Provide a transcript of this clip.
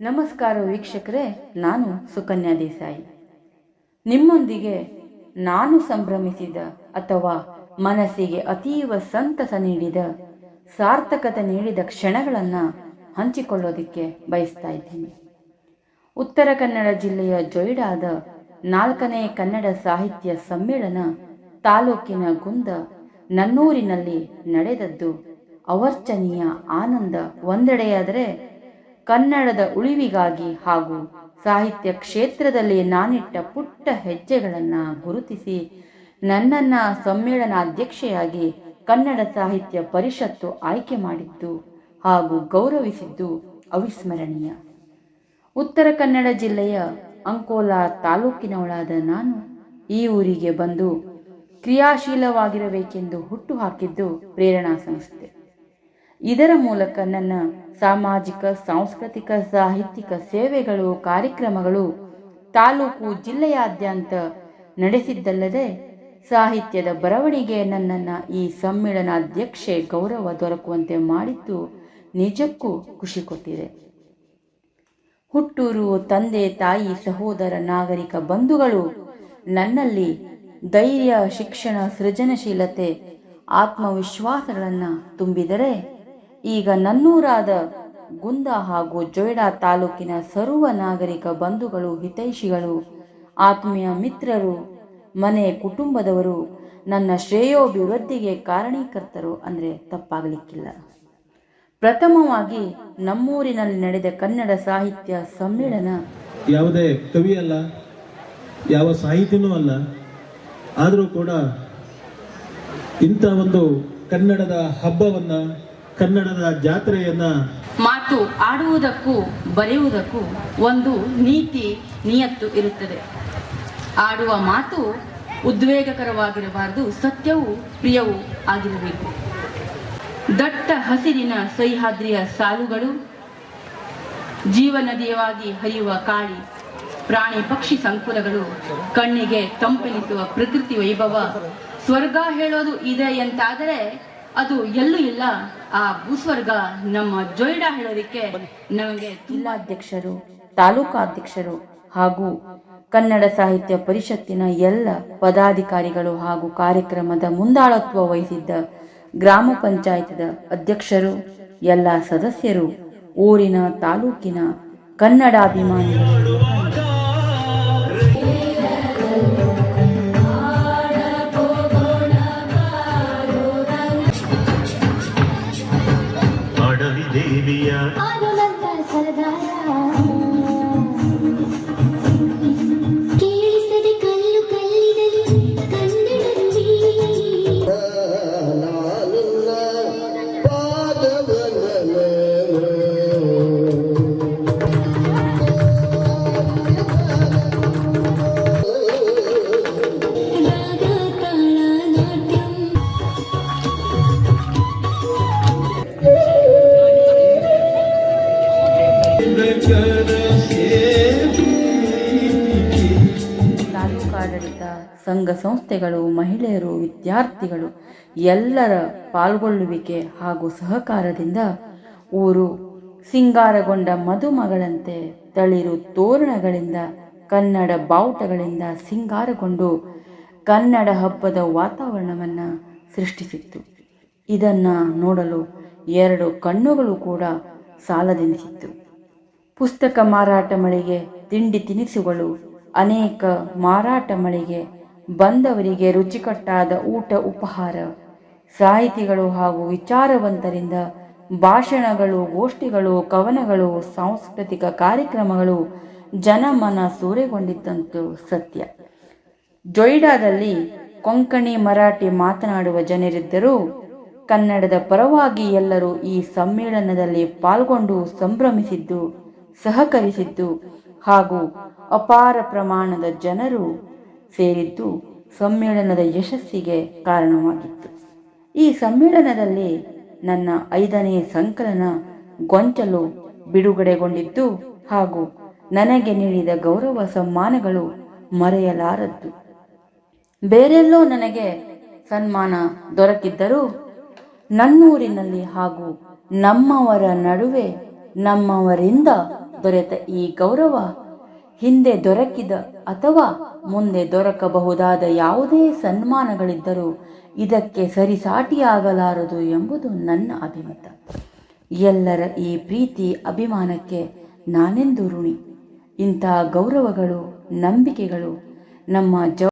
ನಮಸ್ಕಾರ ವೀಕ್ಷಕರೇ, ನಾನು ಸುಕನ್ಯಾ ದೇಸಾಯಿ. ನಿಮ್ಮೊಂದಿಗೆ ನಾನು ಸಂಭ್ರಮಿಸಿದ ಅಥವಾ ಮನಸ್ಸಿಗೆ ಅತೀವ ಸಂತಸ ನೀಡಿದ, ಸಾರ್ಥಕತೆ ನೀಡಿದ ಕ್ಷಣಗಳನ್ನು ಹಂಚಿಕೊಳ್ಳೋದಕ್ಕೆ ಬಯಸ್ತಾ ಇದ್ದೀನಿ. ಉತ್ತರ ಕನ್ನಡ ಜಿಲ್ಲೆಯ ಜೊಯ್ಡಾದ ನಾಲ್ಕನೇ ಕನ್ನಡ ಸಾಹಿತ್ಯ ಸಮ್ಮೇಳನ ತಾಲೂಕಿನ ಗುಂದ, ನನ್ನೂರಿನಲ್ಲಿ ನಡೆದದ್ದು ಅವರ್ಚನೀಯ ಆನಂದ ಒಂದೆಡೆಯಾದರೆ ಕನ್ನಡದ ಉಳಿವಿಗಾಗಿ ಹಾಗೂ ಸಾಹಿತ್ಯ ಕ್ಷೇತ್ರದಲ್ಲಿ ನಾನಿಟ್ಟ ಪುಟ್ಟ ಹೆಜ್ಜೆಗಳನ್ನು ಗುರುತಿಸಿ ನನ್ನನ್ನ ಸಮ್ಮೇಳನಾಧ್ಯಕ್ಷೆಯಾಗಿ ಕನ್ನಡ ಸಾಹಿತ್ಯ ಪರಿಷತ್ತು ಆಯ್ಕೆ ಮಾಡಿದ್ದು ಹಾಗೂ ಗೌರವಿಸಿದ್ದು ಅವಿಸ್ಮರಣೀಯ. ಉತ್ತರ ಕನ್ನಡ ಜಿಲ್ಲೆಯ ಅಂಕೋಲಾ ತಾಲೂಕಿನವಳಾದ ನಾನು ಈ ಊರಿಗೆ ಬಂದು ಕ್ರಿಯಾಶೀಲವಾಗಿರಬೇಕೆಂದು ಹುಟ್ಟು ಹಾಕಿದ್ದು ಪ್ರೇರಣಾ ಸಂಸ್ಥೆ. ಇದರ ಮೂಲಕ ನನ್ನ ಸಾಮಾಜಿಕ, ಸಾಂಸ್ಕೃತಿಕ, ಸಾಹಿತ್ಯಿಕ ಸೇವೆಗಳು, ಕಾರ್ಯಕ್ರಮಗಳು ತಾಲೂಕು ಜಿಲ್ಲೆಯಾದ್ಯಂತ ನಡೆಸಿದ್ದಲ್ಲದೆ ಸಾಹಿತ್ಯದ ಬರವಣಿಗೆ ನನ್ನನ್ನು ಈ ಸಮ್ಮೇಳನಾಧ್ಯಕ್ಷೆ ಗೌರವ ದೊರಕುವಂತೆ ಮಾಡಿದ್ದು ನಿಜಕ್ಕೂ ಖುಷಿ ಕೊಟ್ಟಿದೆ. ಹುಟ್ಟೂರು ತಂದೆ, ತಾಯಿ, ಸಹೋದರ, ನಾಗರಿಕ ಬಂಧುಗಳು ನನ್ನಲ್ಲಿ ಧೈರ್ಯ, ಶಿಕ್ಷಣ, ಸೃಜನಶೀಲತೆ, ಆತ್ಮವಿಶ್ವಾಸಗಳನ್ನು ತುಂಬಿದರೆ ಈಗ ನನ್ನೂರಾದ ಗುಂದ ಹಾಗೂ ಜೊಯ್ಡಾ ತಾಲೂಕಿನ ಸರ್ವ ನಾಗರಿಕ ಬಂಧುಗಳು, ಹಿತೈಷಿಗಳು, ಆತ್ಮೀಯ ಮಿತ್ರರು, ಮನೆ ಕುಟುಂಬದವರು ನನ್ನ ಶ್ರೇಯೋಭಿವೃದ್ಧಿಗೆ ಕಾರಣೀಕರ್ತರು ಅಂದರೆ ತಪ್ಪಾಗಲಿಕ್ಕಿಲ್ಲ. ಪ್ರಥಮವಾಗಿ ನಮ್ಮೂರಿನಲ್ಲಿ ನಡೆದ ಕನ್ನಡ ಸಾಹಿತ್ಯ ಸಮ್ಮೇಳನ ಯಾವುದೇ ಕವಿ ಅಲ್ಲ, ಯಾವ ಸಾಹಿತ್ಯನೂ ಅಲ್ಲ, ಆದರೂ ಕೂಡ ಇಂಥ ಒಂದು ಕನ್ನಡದ ಹಬ್ಬವನ್ನ ಕನ್ನಡದ ಜಾತ್ರೆಯನ್ನ ಮಾತು ಆಡುವುದಕ್ಕೂ ಬರೆಯುವುದಕ್ಕೂ ಒಂದು ನೀತಿ, ನಿಯತ್ತು ಇರುತ್ತದೆ. ಆಡುವ ಮಾತು ಉದ್ವೇಗಕರವಾಗಿರಬಾರದು, ಸತ್ಯವೂ ಪ್ರಿಯವೂ ಆಗಿರಬೇಕು. ದಟ್ಟ ಹಸಿರಿನ ಸಹ್ಯಾದ್ರಿಯ ಸಾಲುಗಳು, ಜೀವನದಿಯವಾಗಿ ಹರಿಯುವ ಕಾಳಿ, ಪ್ರಾಣಿ ಪಕ್ಷಿ ಸಂಕುಲಗಳು, ಕಣ್ಣಿಗೆ ತಂಪೆನಿಸುವ ಪ್ರಕೃತಿ ವೈಭವ, ಸ್ವರ್ಗ ಹೇಳೋದು ಇದೆ ಎಂತಾದರೆ ಅದು ಎಲ್ಲೂ ಇಲ್ಲ. ಆ ಭೂಸ್ವರ್ಗ ನಮ್ಮ ಜೊಯ್ಡಾ ಹೇಳೋದಿಕ್ಕೆ ನಮಗೆ ಜಿಲ್ಲಾಧ್ಯಕ್ಷರು ತಾಲೂಕಾಧ್ಯಕ್ಷರು ಹಾಗೂ ಕನ್ನಡ ಸಾಹಿತ್ಯ ಪರಿಷತ್ತಿನ ಎಲ್ಲ ಪದಾಧಿಕಾರಿಗಳು ಹಾಗೂ ಕಾರ್ಯಕ್ರಮದ ಮುಂದಾಳತ್ವ ವಹಿಸಿದ್ದ ಗ್ರಾಮ ಪಂಚಾಯತ್ದ ಅಧ್ಯಕ್ಷರು ಎಲ್ಲ ಸದಸ್ಯರು ಊರಿನ ತಾಲೂಕಿನ ಕನ್ನಡಾಭಿಮಾನಿಗಳು. I'm ತಾಲೂಕಾಡಳಿತ ಸಂಘ ಸಂಸ್ಥೆಗಳು, ಮಹಿಳೆಯರು, ವಿದ್ಯಾರ್ಥಿಗಳು ಎಲ್ಲರ ಪಾಲ್ಗೊಳ್ಳುವಿಕೆ ಹಾಗೂ ಸಹಕಾರದಿಂದ ಊರು ಸಿಂಗಾರಗೊಂಡ ಮದುಮಗಳಂತೆ ತಳಿರು ತೋರಣಗಳಿಂದ, ಕನ್ನಡ ಬಾವುಟಗಳಿಂದ ಸಿಂಗಾರಗೊಂಡು ಕನ್ನಡ ಹಬ್ಬದ ವಾತಾವರಣವನ್ನು ಸೃಷ್ಟಿಸಿತ್ತು. ಇದನ್ನು ನೋಡಲು ಎರಡು ಕಣ್ಣುಗಳು ಕೂಡ ಸಾಲದೆನಿಸಿತ್ತು. ಪುಸ್ತಕ ಮಾರಾಟ ಮಳಿಗೆ ತಿಂಡಿ ತಿನಿಸುಗಳು ಅನೇಕ ಮಾರಾಟ ಮಳಿಗೆ ಬಂದವರಿಗೆ ರುಚಿಕಟ್ಟಾದ ಊಟ ಉಪಹಾರ. ಸಾಹಿತಿಗಳು ಹಾಗೂ ವಿಚಾರವಂತರಿಂದ ಭಾಷಣಗಳು, ಗೋಷ್ಠಿಗಳು, ಕವನಗಳು, ಸಾಂಸ್ಕೃತಿಕ ಕಾರ್ಯಕ್ರಮಗಳು ಜನಮನ ಸೂರೆಗೊಂಡಿದ್ದಂತೂ ಸತ್ಯ. ಜೊಯ್ಡಾದಲ್ಲಿ ಕೊಂಕಣಿ ಮರಾಠಿ ಮಾತನಾಡುವ ಜನರಿದ್ದರೂ ಕನ್ನಡದ ಪರವಾಗಿ ಎಲ್ಲರೂ ಈ ಸಮ್ಮೇಳನದಲ್ಲಿ ಪಾಲ್ಗೊಂಡು ಸಂಭ್ರಮಿಸಿದ್ದು, ಸಹಕರಿಸಿದ್ದು ಹಾಗೂ ಅಪಾರ ಪ್ರಮಾಣದ ಜನರು ಸೇರಿದ್ದು ಸಮ್ಮೇಳನದ ಯಶಸ್ಸಿಗೆ ಕಾರಣವಾಗಿತ್ತು. ಈ ಸಮ್ಮೇಳನದಲ್ಲಿ ನನ್ನ ಐದನೇ ಸಂಕಲನ ಗೊಂಚಲು ಬಿಡುಗಡೆಗೊಂಡಿದ್ದು ಹಾಗೂ ನನಗೆ ನೀಡಿದ ಗೌರವ ಸನ್ಮಾನಗಳು ಮರೆಯಲಾರದ್ದು. ಬೇರೆಲ್ಲೋ ನನಗೆ ಸನ್ಮಾನ ದೊರಕಿದ್ದರೂ ನನ್ನೂರಿನಲ್ಲಿ ಹಾಗೂ ನಮ್ಮವರ ನಡುವೆ ನಮ್ಮವರಿಂದ ದೊರೆತ ಈ ಗೌರವ ಹಿಂದೆ ದೊರಕಿದ ಅಥವಾ ಮುಂದೆ ದೊರಕಬಹುದಾದ ಯಾವುದೇ ಸನ್ಮಾನಗಳಿದ್ದರೂ ಇದಕ್ಕೆ ಸರಿಸಾಟಿಯಾಗಲಾರದು ಎಂಬುದು ನನ್ನ ಅಭಿಮತ. ಎಲ್ಲರ ಈ ಪ್ರೀತಿ ಅಭಿಮಾನಕ್ಕೆ ನಾನೆಂದು ಋಣಿ. ಇಂಥ ಗೌರವಗಳು, ನಂಬಿಕೆಗಳು ನಮ್ಮ ಜ